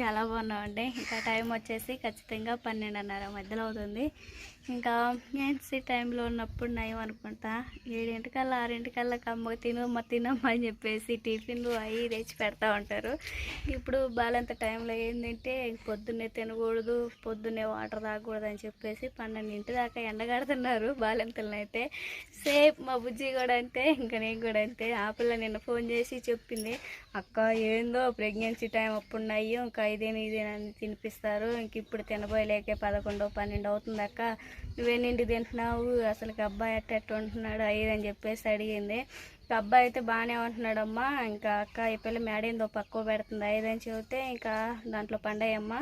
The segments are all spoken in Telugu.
చాలా బాగున్నామండి. ఇంకా టైం వచ్చేసి ఖచ్చితంగా పన్నెండున్నర మధ్యలో అవుతుంది. ఇంకా ఎన్సీ టైంలో ఉన్నప్పుడు నయం అనుకుంటా. ఏడింటికల్లా ఆరింటికల్లా కమ్మ తినమ్మ తినమ్మ అని చెప్పేసి టిఫిన్లు అవి తెచ్చి పెడతా ఉంటారు. ఇప్పుడు బాలంత టైంలో ఏంటంటే పొద్దున్నే తినకూడదు పొద్దున్నే వాటర్ తాగకూడదు అని చెప్పేసి పన్నెండింటి దాకా ఎండగడుతున్నారు బాలంతలను అయితే. సేమ్ మా బుజ్జి కూడా అంతే ఇంకా నేను కూడా అంతే. ఆ పిల్ల నిన్న ఫోన్ చేసి చెప్పింది అక్క ఏందో ప్రెగ్నెన్సీ టైం అప్పుడు నయ్యం ఇంకా ఇదేని ఇదేనని తినిపిస్తారు. ఇంక ఇప్పుడు తినబోయలేకే పదకొండో పన్నెండు అవుతుంది అక్క. నువ్వేనింటి తింటున్నావు? అసలుకి అబ్బాయి అట్ట ఎట్ట ఉంటున్నాడు? అయ్యి అని చెప్పేసి అడిగింది. ఇంకా అబ్బాయి అయితే బాగానే ఉంటున్నాడమ్మా. ఇంకా అక్క ఈ పిల్ల మేడేందో పక్కవ పెడుతుంది. ఐదని చెబితే ఇంకా దాంట్లో పండయమ్మ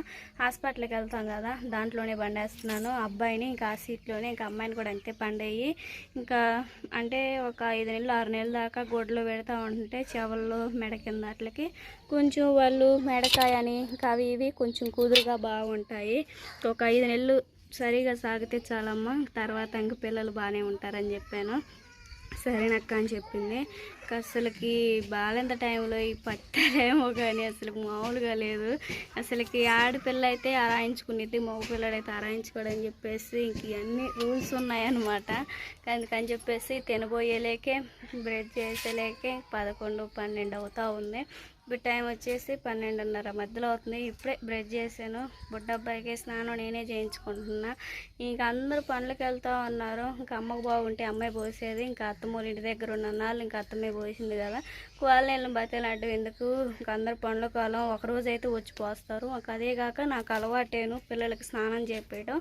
హాస్పిటల్కి వెళ్తాం కదా దాంట్లోనే పండేస్తున్నాను. అబ్బాయిని ఇంకా ఆ సీట్లోనే ఇంకా అమ్మాయిని కూడా అంతే పండేయి. ఇంకా అంటే ఒక ఐదు నెలలు ఆరు నెలల దాకా గొడ్లు పెడతా ఉంటుంటే చెవల్లో మెడ కింద అట్లకి. కొంచెం వాళ్ళు మెడకాయ అని ఇంకా అవి ఇవి కొంచెం కుదురుగా బాగుంటాయి. ఒక ఐదు నెలలు సరిగా సాగితే చాలమ్మా. తర్వాత ఇంక పిల్లలు బాగానే ఉంటారని చెప్పాను. సరేనక్క అని చెప్పింది. నాకు అసలుకి బాగాలేంత టైంలో ఈ పట్టాలేమో కానీ అసలు మామూలుగా లేదు. అసలుకి ఆడపిల్ల అయితే అరాయించుకునేది మగపిల్లడైతే పిల్లడైతే అరాయించుకోడని చెప్పేసి ఇంక అన్ని రూల్స్ ఉన్నాయన్నమాట. అందుకని చెప్పేసి తినబోయేలేకే బ్రెడ్ చేసేలేకే పదకొండు పన్నెండు అవుతా ఉంది. ఇప్పుడు టైం వచ్చేసి పన్నెండున్నర మధ్యలో అవుతుంది. ఇప్పుడే బ్రష్ చేశాను. బుడ్డబ్బాయికి స్నానం నేనే చేయించుకుంటున్నా. ఇంకా అందరూ పనులకు వెళ్తా ఉన్నారు. ఇంకా అమ్మకు బాగుంటే అమ్మాయి పోసేది. ఇంకా అత్తమ్మూరి ఇంటి దగ్గర ఉన్న నాళ్ళు ఇంకా అత్తమ్మే పోసింది కదా. కోళ్ళని బతలాడ్డం ఎందుకు? ఇంకా అందరు పండ్ల కాలం ఒక రోజు అయితే వచ్చి పోస్తారు. అదే కాక నాకు అలవాటేను పిల్లలకి స్నానం చేపేయడం.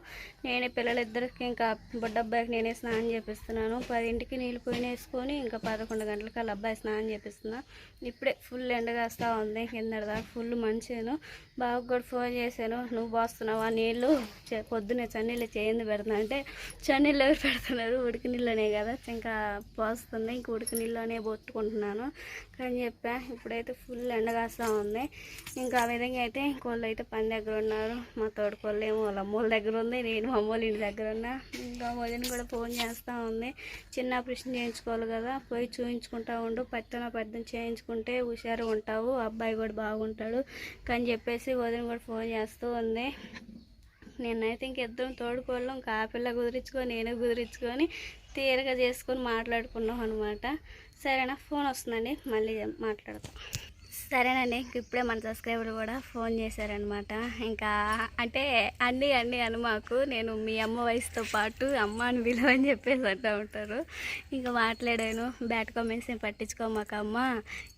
నేనే పిల్లలిద్దరికి ఇంకా బుడ్డ అబ్బాయికి నేనే స్నానం చేపిస్తున్నాను. పదింటికి నీళ్ళు పోయిన వేసుకొని ఇంకా పదకొండు గంటలకి వాళ్ళ అబ్బాయి స్నానం చేపిస్తున్నా. ఇప్పుడే ఫుల్ ఎండ వస్తూ ఉంది. కిందడదా దాకా ఫుల్ మంచిను. బాబుకి కూడా ఫోన్ చేశాను. నువ్వు పోస్తున్నావా? నీళ్ళు పొద్దునే పొద్దున్నే చన్నీళ్ళు చేయింది పెడుతున్నా అంటే చన్నీళ్ళు ఎవరు పెడుతున్నారు? ఉడికి నీళ్ళనే కదా. ఇంకా పోస్తుంది. ఇంక ఉడికి నీళ్ళనే పెట్టుకుంటున్నాను. కానీ చెప్పా ఇప్పుడైతే ఫుల్ ఎండ ఉంది. ఇంకా ఆ విధంగా అయితే కోళ్ళు అయితే పని దగ్గర ఉన్నారు. మా తోడు కోళ్ళు ఏమో వాళ్ళ అమ్మోళ్ళ దగ్గర ఉంది నేను మా అమ్మోళ్ళ ఇంటి దగ్గర ఉన్నా. ఇంకా వదిన కూడా ఫోన్ చేస్తూ ఉంది. చిన్న ఆపరేషన్ చేయించుకోవాలి కదా పోయి చూయించుకుంటా ఉండు. పెద్దన పద్దం చేయించుకుంటే హుషారు ఉంటావు అబ్బాయి కూడా బాగుంటాడు. కానీ చెప్పేసి వదిన కూడా ఫోన్ చేస్తూ ఉంది. నేనైతే ఇంకిద్దరం తోడుకోళ్ళం. ఇంకా కుదిరించుకొని నేను కుదిరించుకొని తీరగా చేసుకొని మాట్లాడుకున్నాం అనమాట సరేనా? ఫోన్ వస్తుందండి. మళ్ళీ మాట్లాడతాం సరేనండి ఇప్పుడే మన సబ్స్క్రైబర్ కూడా ఫోన్ చేశారనమాట ఇంకా అంటే అన్ని అన్ని అని మాకు నేను మీ అమ్మ వయసుతో పాటు అమ్మ అని విలువ అని చెప్పేసి అంటూ ఉంటారు. ఇంకా మాట్లాడాను బ్యాడ్ కామెంట్స్ ఏం పట్టించుకోమాక అమ్మ.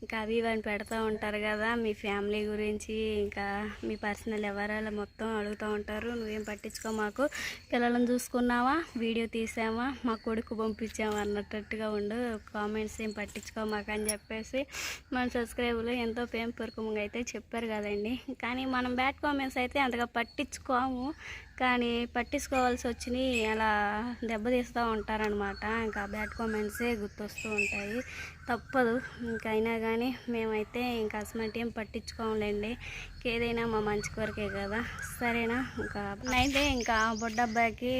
ఇంకా అవి ఇవన్నీ పెడతా ఉంటారు కదా మీ ఫ్యామిలీ గురించి ఇంకా మీ పర్సనల్ ఎవరాలు మొత్తం అడుగుతూ ఉంటారు. నువ్వేం పట్టించుకో మాకు పిల్లలను చూసుకున్నావా? వీడియో తీసామా మా కొడుకు పంపించామా అన్నట్టుగా ఉండు కామెంట్స్ ఏం పట్టించుకోమాక అని చెప్పేసి మన సబ్స్క్రైబర్లు ఎంతో పెంపూర్వకంగా అయితే చెప్పారు కదండి. కానీ మనం బ్యాడ్ కామెంట్స్ అయితే అంతగా పట్టించుకోము. కానీ పట్టించుకోవాల్సి వచ్చినాయి అలా దెబ్బతీస్తూ ఉంటారనమాట ఇంకా బ్యాడ్ కామెంట్సే గుర్తొస్తూ ఉంటాయి. తప్పదు. ఇంకైనా అయినా కానీ మేమైతే ఇంకా అసమంటే ఏం పట్టించుకోములేండి ఏదైనా మా మంచి కొరకే కదా. సరేనా? ఇంకా అయితే ఇంకా బొడ్డబ్బాయికి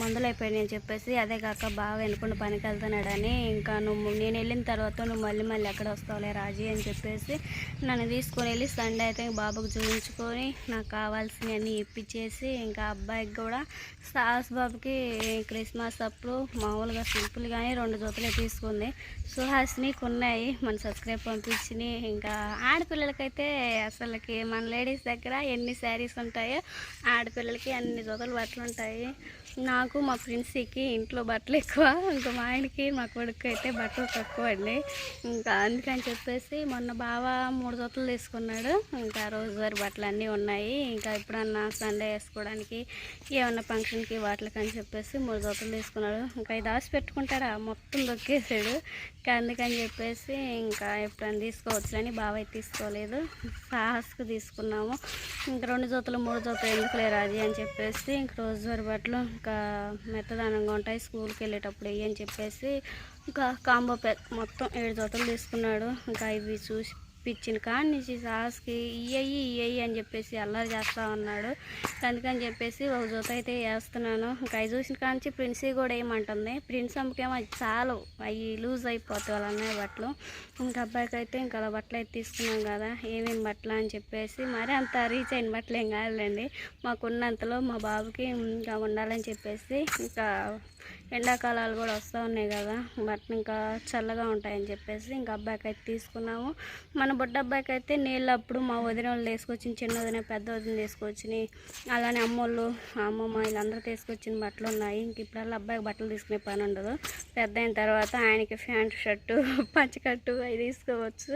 మందులు అయిపోయాయి అని చెప్పేసి అదే కాక బాగా వెనుకుండా పనికి వెళ్తున్నాడని ఇంకా నువ్వు నేను వెళ్ళిన తర్వాత నువ్వు మళ్ళీ మళ్ళీ ఎక్కడ వస్తావులే రాజీ అని చెప్పేసి నన్ను తీసుకొని వెళ్ళి సండే అయితే బాబుకు చూపించుకొని నాకు కావాల్సినవన్నీ ఇప్పించేసి ఇంకా అబ్బాయికి కూడా సాస్ బాబుకి క్రిస్మస్ అప్పుడు మామూలుగా సింపుల్గానే రెండు జతలే తీసుకుంది. సుహాసినికి ఉన్నాయి మన సబ్స్క్రైబ్ పంపించినాయి ఇంకా ఆడపిల్లలకైతే అసలుకి మన లేడీస్ దగ్గర ఎన్ని శారీస్ ఉంటాయో ఆడపిల్లలకి అన్ని జతలు బట్టలు ఉంటాయి. నాకు మా ఫ్రెండ్స్కి ఇంట్లో బట్టలు ఎక్కువ ఇంకా మా ఆయనకి మా కొడుకు అయితే బట్టలు తక్కువ అండి. ఇంకా అందుకని చెప్పేసి మొన్న బావ మూడు జతలు తీసుకున్నాడు. ఇంకా రోజువారి బట్టలు అన్నీ ఉన్నాయి. ఇంకా ఎప్పుడన్నా సండే వేసుకోవడానికి ఏమన్నా ఫంక్షన్కి వాటికి అని చెప్పేసి మూడు జతలు తీసుకున్నాడు. ఇంకా ఇది దాచి పెట్టుకుంటారా? మొత్తం దొక్కేసాడు అందుకని చెప్పేసి ఇంకా ఎప్పుడైనా తీసుకోవచ్చు బాబాయ్ తీసుకోలేదు. సాహస్కి తీసుకున్నాము. ఇంకా రెండు జతలు మూడు జతలు ఎందుకులే రాజీ అని చెప్పేసి ఇంక రోజువారి బట్టలు ఇంకా మెత్తదానంగా ఉంటాయి. స్కూల్కి వెళ్ళేటప్పుడు ఇవి అని చెప్పేసి ఇంకా కాంబో ప్యాక్ మొత్తం ఏడు జతలు తీసుకున్నాడు. ఇంకా ఇవి చూసి ఇప్పించిన కానీ నుంచి సాస్కి ఇయ్యి ఇయ్యి అని చెప్పేసి అల్లరి చేస్తూ ఉన్నాడు. అందుకని చెప్పేసి ఒక జూత అయితే వేస్తున్నాను. ఇంకా అవి చూసిన నుంచి ప్రిన్సీ కూడా ఏమంటుంది ప్రిన్స్ అమ్మకేమో అది చాలు అవి లూజ్ అయిపోతాయి వాళ్ళ అన్నయ్య బట్టలు. ఇంకా అబ్బాయికి అయితే ఇంకా అలా బట్టలు అయితే తీసుకున్నాం కదా ఏమేమి బట్టలు అని చెప్పేసి మరి అంత రీచ్ అయిన బట్టలు ఏం కాదులేండి. మాకున్నంతలో మా బాబుకి ఇంకా ఉండాలని చెప్పేసి ఇంకా ఎండాకాలాలు కూడా వస్తూ ఉన్నాయి కదా బట్టలు ఇంకా చల్లగా ఉంటాయని చెప్పేసి ఇంకా అబ్బాయికి అయితే తీసుకున్నాము. మన బుడ్డ అబ్బాయికి అయితే నీళ్ళు అప్పుడు మా వదిన వాళ్ళు తీసుకొచ్చిన చిన్న వదిన పెద్ద వదిన తీసుకొచ్చినాయి అలానే అమ్మోళ్ళు అమ్మమ్మ వీళ్ళందరూ తీసుకొచ్చిన బట్టలు ఉన్నాయి. ఇంక ఇప్పుడల్లా అబ్బాయికి బట్టలు తీసుకునే పని ఉండదు. పెద్ద అయిన తర్వాత ఆయనకి ప్యాంట్ షర్టు పంచకట్టు అవి తీసుకోవచ్చు.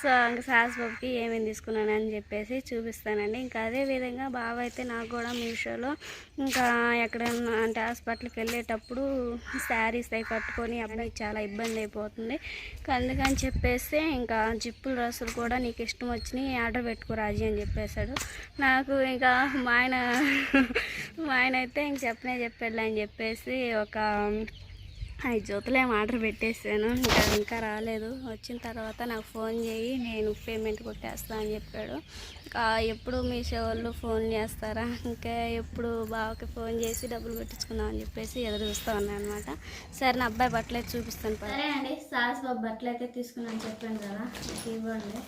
సో ఇంకా సాస్బాబుకి ఏమేమి తీసుకున్నాను అని చెప్పేసి చూపిస్తానండి. ఇంకా అదే విధంగా బావ అయితే నాకు కూడా మీషోలో ఇంకా ఎక్కడైనా అంటే హాస్పిటల్కి వెళ్ళేటప్పుడు శారీస్ అవి కట్టుకొని అబ్బాయికి చాలా ఇబ్బంది అయిపోతుంది. అందుకని చెప్పేసి ఇంకా జిప్పుల డ్రెస్సులు కూడా నీకు ఇష్టం వచ్చినాయి ఆర్డర్ పెట్టుకో రాజీ అని చెప్పేశాడు. నాకు ఇంకా మా ఆయన మా ఆయన అయితే ఇంక చెప్పనే చెప్పాడు అని చెప్పేసి ఒక ఐదు జోతులు ఆర్డర్ పెట్టేసాను. ఇంకా ఇంకా రాలేదు. వచ్చిన తర్వాత నాకు ఫోన్ చేయి నేను పేమెంట్ కొట్టేస్తా అని చెప్పాడు. ఎప్పుడు మీ వాళ్ళు ఫోన్ చేస్తారా? ఇంకా ఎప్పుడు బావకి ఫోన్ చేసి డబ్బులు పెట్టించుకుందాం అని చెప్పేసి ఎదురు చూస్తూ ఉన్నాను అనమాట సరే నా అబ్బాయి బట్టలు అయితే చూపిస్తాను సరే అండి సాస్ బాబు బట్టలు అయితే తీసుకున్నాను చెప్పాను కదా ఇవ్వండి.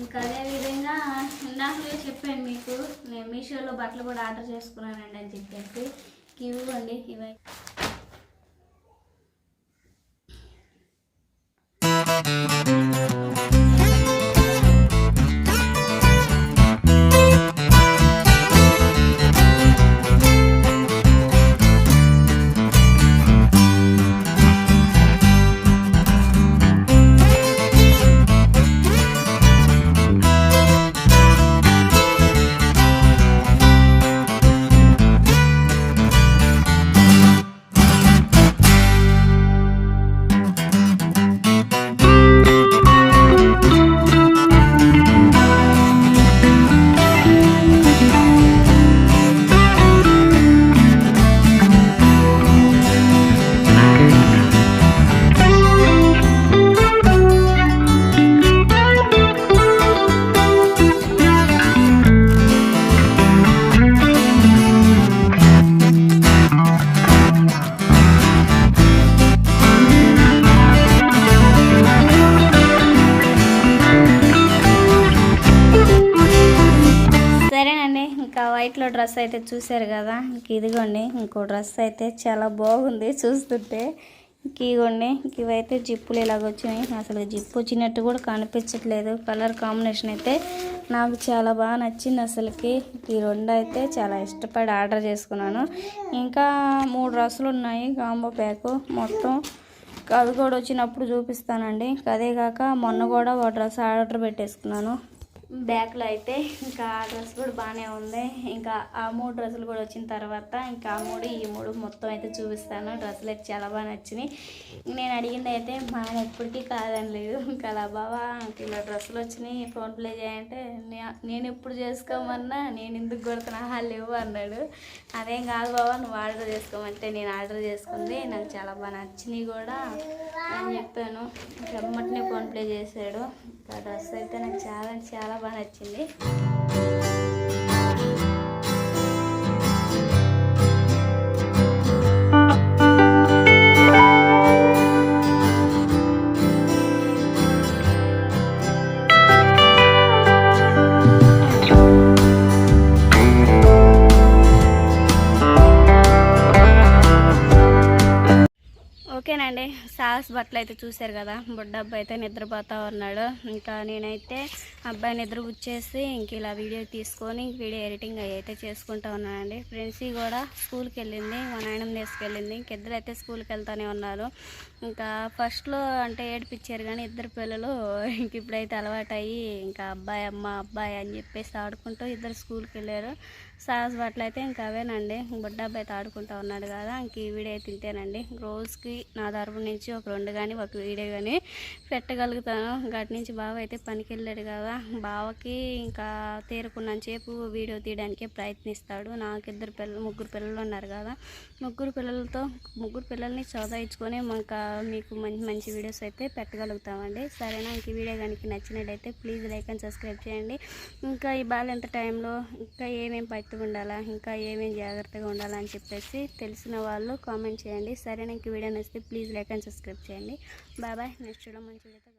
ఇంకా అదే విధంగా చెప్పాను మీకు నేను మీషోలో బట్టలు కూడా ఆర్డర్ చేసుకున్నానండి అని చెప్పేసి. ఇవ్వండి. ఇవి సరేనండి డ్రెస్ అయితే చూశారు కదా? ఇంక ఇదిగోండి ఇంకో డ్రెస్ అయితే చాలా బాగుంది చూస్తుంటే. ఇంక ఇదిగోండి ఇవైతే జిప్పులు ఇలాగ వచ్చినాయి. అసలు జిప్పు వచ్చినట్టు కూడా కనిపించట్లేదు. కలర్ కాంబినేషన్ అయితే నాకు చాలా బాగా నచ్చింది అసలుకి. ఈ రెండు అయితే చాలా ఇష్టపడి ఆర్డర్ చేసుకున్నాను. ఇంకా మూడు డ్రెస్సులు ఉన్నాయి కాంబో ప్యాకు మొత్తం. అవి కూడా వచ్చినప్పుడు చూపిస్తానండి. అదే కాక మొన్న కూడా ఒక డ్రెస్ ఆర్డర్ పెట్టేసుకున్నాను. బ్యాక్లో అయితే ఇంకా ఆ డ్రెస్ కూడా బాగానే ఉంది. ఇంకా ఆ మూడు డ్రెస్సులు కూడా వచ్చిన తర్వాత ఇంకా ఆ మూడు ఈ మూడు మొత్తం అయితే చూపిస్తాను. డ్రెస్సులు అయితే చాలా బాగా నచ్చినాయి. నేను అడిగింది అయితే మా ఆయన ఎప్పటికీ కాదని లేదు. ఇంకా అలా బావా ఇలా డ్రెస్సులు వచ్చినాయి. ఫోన్ ప్లే చేయంటే నేను ఎప్పుడు చేసుకోమన్నా నేను ఎందుకు కొడుతున్నా లేవు అన్నాడు. అదేం కాదు బావా నువ్వు ఆర్డర్ చేసుకోమంటే నేను ఆర్డర్ చేసుకుంది. నాకు చాలా బాగా నచ్చినాయి కూడా అని చెప్పాను. వెమ్మటనే ఫోన్ ప్లే చేశాడు. ఆ డ్రెస్ అయితే నాకు చాలా చాలా బాగా నచ్చింది. సాస్ బట్టలు అయితే చూశారు కదా. బుడ్డ అబ్బాయి అయితే నిద్రపోతా ఉన్నాడు. ఇంకా నేనైతే అబ్బాయి నిద్ర వచ్చేసి ఇంక ఇలా వీడియో తీసుకొని వీడియో ఎడిటింగ్ అవి అయితే చేసుకుంటా ఉన్నానండి. ఫ్రెండ్స్ కూడా స్కూల్కి వెళ్ళింది మా నాయనం తీసుకెళ్ళింది ఇంకిద్దరు అయితే స్కూల్కి వెళ్తానే ఉన్నారు. ఇంకా ఫస్ట్లో అంటే ఏడిపించారు కానీ ఇద్దరు పిల్లలు ఇంక ఇప్పుడైతే అలవాటు అయ్యి ఇంకా అబ్బాయి అమ్మ అబ్బాయి అని చెప్పేసి ఆడుకుంటూ ఇద్దరు స్కూల్కి వెళ్ళారు. సాస్ బట్టలు అయితే ఇంకా అవేనండి. బుడ్డ అబ్బాయి అయితే ఆడుకుంటా ఉన్నాడు కదా ఇంక ఈ వీడియో అయితే ఇంతేనండి. రోజుకి నా తరపు నుంచి ఒక రెండు కానీ ఒక వీడియో కానీ పెట్టగలుగుతాను. గటి నుంచి బావ అయితే పనికి వెళ్ళాడు కదా బావకి ఇంకా తేరుకున్నంతసేపు వీడియో తీయడానికే ప్రయత్నిస్తాడు. నాకు ఇద్దరు పిల్లలు ముగ్గురు పిల్లలు ఉన్నారు కదా ముగ్గురు పిల్లలతో ముగ్గురు పిల్లల్ని చదివించుకొని ఇంకా మీకు మంచి మంచి వీడియోస్ అయితే పెట్టగలుగుతామండి. సరేనా ఇంక వీడియో కనుక నచ్చినట్టయితే ప్లీజ్ లైక్ అండ్ సబ్స్క్రైబ్ చేయండి. ఇంకా ఈ బాలెంత టైంలో ఇంకా ఏమేమి జాగ్రత్తగా ఉండాలా? ఇంకా ఏమేమి జాగ్రత్తగా ఉండాలా అని చెప్పేసి తెలిసిన వాళ్ళు కామెంట్ చేయండి. సరే నాకు వీడియో నచ్చితే ప్లీజ్ లైక్ అండ్ సబ్స్క్రైబ్ చేయండి. బాయ్ నెక్స్ట్ నెక్స్ట్ మంచి వీడియోతో